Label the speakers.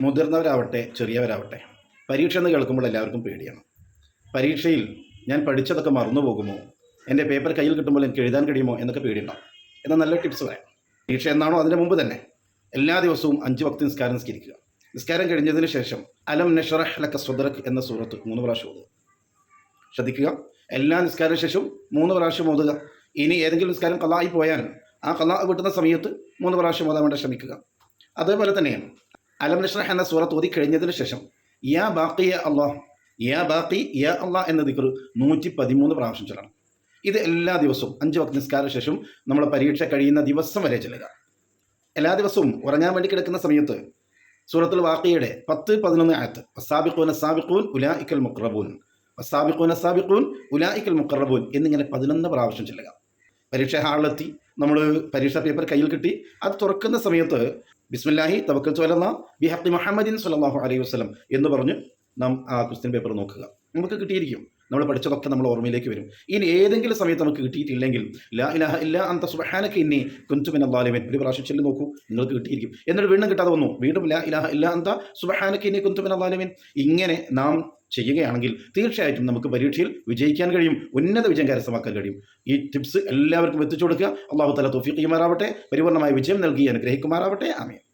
Speaker 1: മുതിർന്നവരാവട്ടെ ചെറിയവരാവട്ടെ പരീക്ഷ എന്ന് കേൾക്കുമ്പോൾ എല്ലാവർക്കും പേടിയാണ്. പരീക്ഷയിൽ ഞാൻ പഠിച്ചതൊക്കെ മറന്നു പോകുമോ? എന്റെ പേപ്പർ കയ്യിൽ കിട്ടുമ്പോൾ എനിക്ക് എഴുതാൻ കഴിയുമോ എന്നൊക്കെ പേടിയുണ്ടാവും. എന്നാൽ നല്ല ടിപ്സ് പറയാം. പരീക്ഷ എന്നാണോ അതിന് മുമ്പ് തന്നെ? എല്ലാ ദിവസവും അഞ്ച് വക്തി നിസ്കാരം നിസ്കരിക്കുക. നിസ്കാരം കഴിഞ്ഞതിന് ശേഷം അലം നഷറഹ് ലക്ക സ്വദറക് എന്ന സൂറത്ത് മൂന്ന് പ്രാവശ്യം ഓതുക. ശ്രദ്ധിക്കുക. എല്ലാ നിസ്കാര ശേഷവും മൂന്ന് പ്രാവശ്യം ഓതുക. ഇനി ഏതെങ്കിലും നിസ്കാരം കലായി പോയാൽ ആ കലാ വിട്ടുന്ന സമയത്ത് മൂന്ന് പ്രാവശ്യം ഓതാൻ വേണ്ടി ശ്രമിക്കുക. അതേപോലെ തന്നെയാണ്. അലം നിഷ്റഹ് എന്ന സൂറത്ത് ഓതി കഴിഞ്ഞതിന് ശേഷം യാ ബാക്കി യാ അള്ളാഹ് യാ ബാക്കി യാ അള്ളാഹ് എന്ന ദിക്കർ നൂറ്റി പതിമൂന്ന് പ്രാവശ്യം ചൊല്ലണം. ഇത് എല്ലാ ദിവസവും അഞ്ച് വക്ത നിസ്കാര ശേഷം നമ്മൾ പരീക്ഷ കഴിയുന്ന ദിവസം വരെ ചെല്ലുക. എല്ലാ ദിവസവും ഉറങ്ങാൻ വേണ്ടി കിടക്കുന്ന സമയത്ത് സൂറത്തുൽ വാക്കിയുടെ പത്ത് പതിനൊന്ന് ആയത്ത് അസാബിഖൂൻ അസാബിഖൂൻ ഉലാ ഇക്കൽ മുക്രബൂൻ അസാബിഖൂൻ അസാബിഖൂൻ ഉലാ ഇക്കൽ മുക്രബൂൻ എന്നിങ്ങനെ പതിനൊന്ന് പ്രാവശ്യം ചെല്ലുക. പരീക്ഷ ഹാളിലെത്തി നമ്മൾ പരീക്ഷാ പേപ്പർ കയ്യിൽ കിട്ടി അത് തുറക്കുന്ന സമയത്ത് ബിസ്മില്ലാഹി തവക്കൽ സ്വലന്ന ബി ഹക്കി മുഹമ്മദിൻ സല്ലാഹു അലൈഹി വസ്ലം എന്ന് പറഞ്ഞ് നാം ആ ക്വസ്റ്റ്യൻ പേപ്പർ നോക്കുക. നമുക്ക് കിട്ടിയിരിക്കും. നമ്മൾ പഠിച്ചതൊക്കെ നമ്മൾ ഓർമ്മയിലേക്ക് വരും. ഇനി ഏതെങ്കിലും സമയത്ത് നമുക്ക് കിട്ടിയിട്ടില്ലെങ്കിൽ ലാ ഇലാഹ ഇല്ല അന്ത സുബഹാനക്ക് ഇനി കുഞ്ചുമിൻ അള്ളാലിമൻ ഒരു പ്രാവശ്യം ചെല്ലു നോക്കൂ നിങ്ങൾക്ക് കിട്ടിയിരിക്കും. എന്നിട്ട് വീണ്ടും കിട്ടാതെ വന്നു. വീണ്ടും ലാ ഇലാഹ ഇല്ല അന്ത സുബഹാനക്ക് ഇനി കുഞ്ചുമിൻ അള്ളാലിമൻ ഇങ്ങനെ നാം ചെയ്യുകയാണെങ്കിൽ തീർച്ചയായിട്ടും നമുക്ക് പരീക്ഷയിൽ വിജയിക്കാൻ കഴിയും ഉന്നത വിജയം കരസ്ഥമാക്കാൻ കഴിയും. ഈ ടിപ്സ് എല്ലാവർക്കും എത്തിച്ചു കൊടുക്കുക. അള്ളാഹു തല തോഫിക്കുമാറാവട്ടെ പരിപൂർണമായ വിജയം നൽകി അനുഗ്രഹിക്കുമാറാവട്ടെ. ആമേ